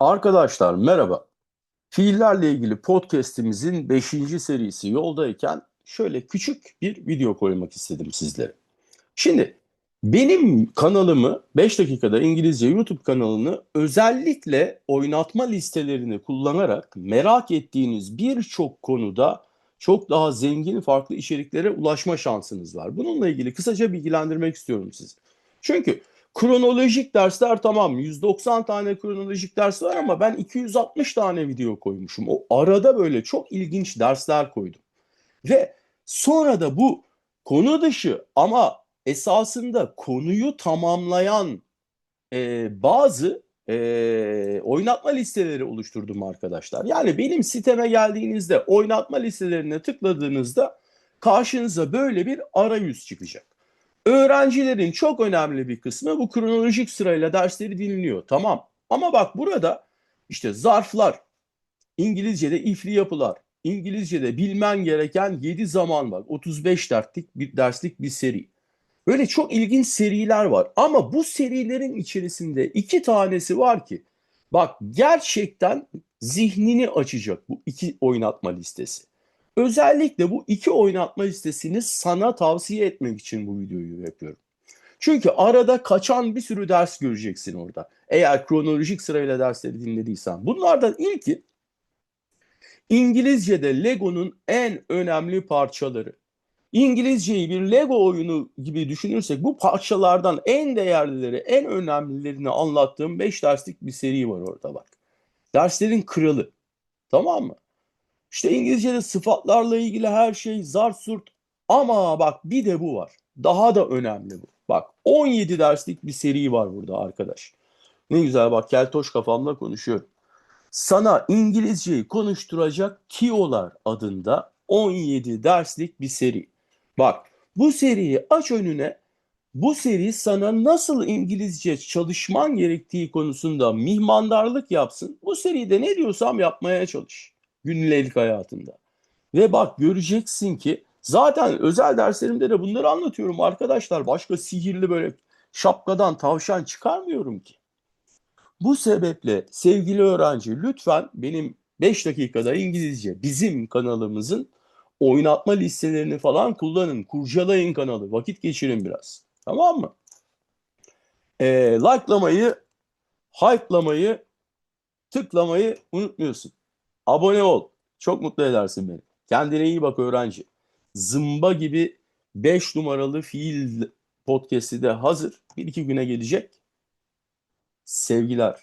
Arkadaşlar merhaba. Fiillerle ilgili podcast'imizin 5. serisi yoldayken şöyle küçük bir video koymak istedim sizlere. Şimdi benim kanalımı 5 dakikada İngilizce YouTube kanalını özellikle oynatma listelerini kullanarak merak ettiğiniz birçok konuda çok daha zengin farklı içeriklere ulaşma şansınız var. Bununla ilgili kısaca bilgilendirmek istiyorum sizi. Çünkü kronolojik dersler tamam 190 tane kronolojik ders var ama ben 260 tane video koymuşum. O arada böyle çok ilginç dersler koydum. Ve sonra da bu konu dışı ama esasında konuyu tamamlayan e, bazı e, oynatma listeleri oluşturdum arkadaşlar. Yani benim siteme geldiğinizde oynatma listelerine tıkladığınızda karşınıza böyle bir arayüz çıkacak. Öğrencilerin çok önemli bir kısmı bu kronolojik sırayla dersleri dinliyor. Tamam. Ama bak burada işte zarflar, İngilizce'de ifli yapılar, İngilizce'de bilmen gereken 7 zaman var. 35 derslik bir derslik bir seri. Böyle çok ilginç seriler var. Ama bu serilerin içerisinde iki tanesi var ki bak gerçekten zihnini açacak bu iki oynatma listesi. Özellikle bu iki oynatma listesini sana tavsiye etmek için bu videoyu yapıyorum. Çünkü arada kaçan bir sürü ders göreceksin orada. Eğer kronolojik sırayla dersleri dinlediysen. Bunlardan ilki İngilizce'de Lego'nun en önemli parçaları. İngilizceyi bir Lego oyunu gibi düşünürsek bu parçalardan en değerlileri, en önemlilerini anlattığım 5 derslik bir seri var orada bak. Derslerin kralı. Tamam mı? İşte İngilizce'de sıfatlarla ilgili her şey zar surt. Ama bak bir de bu var. Daha da önemli bu. Bak 17 derslik bir seri var burada arkadaş. Ne güzel bak keltoş kafamla konuşuyorum. Sana İngilizceyi konuşturacak Tiyolar adında 17 derslik bir seri. Bak bu seriyi aç önüne. Bu seri sana nasıl İngilizce çalışman gerektiği konusunda mihmandarlık yapsın. Bu seride ne diyorsam yapmaya çalış günlük hayatında. Ve bak göreceksin ki zaten özel derslerimde de bunları anlatıyorum arkadaşlar. Başka sihirli böyle şapkadan tavşan çıkarmıyorum ki. Bu sebeple sevgili öğrenci lütfen benim 5 dakikada İngilizce bizim kanalımızın oynatma listelerini falan kullanın. Kurcalayın kanalı. Vakit geçirin biraz. Tamam mı? Ee, likelamayı, hype'lamayı, tıklamayı unutmuyorsun. Abone ol. Çok mutlu edersin beni. Kendine iyi bak öğrenci. Zımba gibi 5 numaralı fiil podcast'i de hazır. Bir iki güne gelecek. Sevgiler.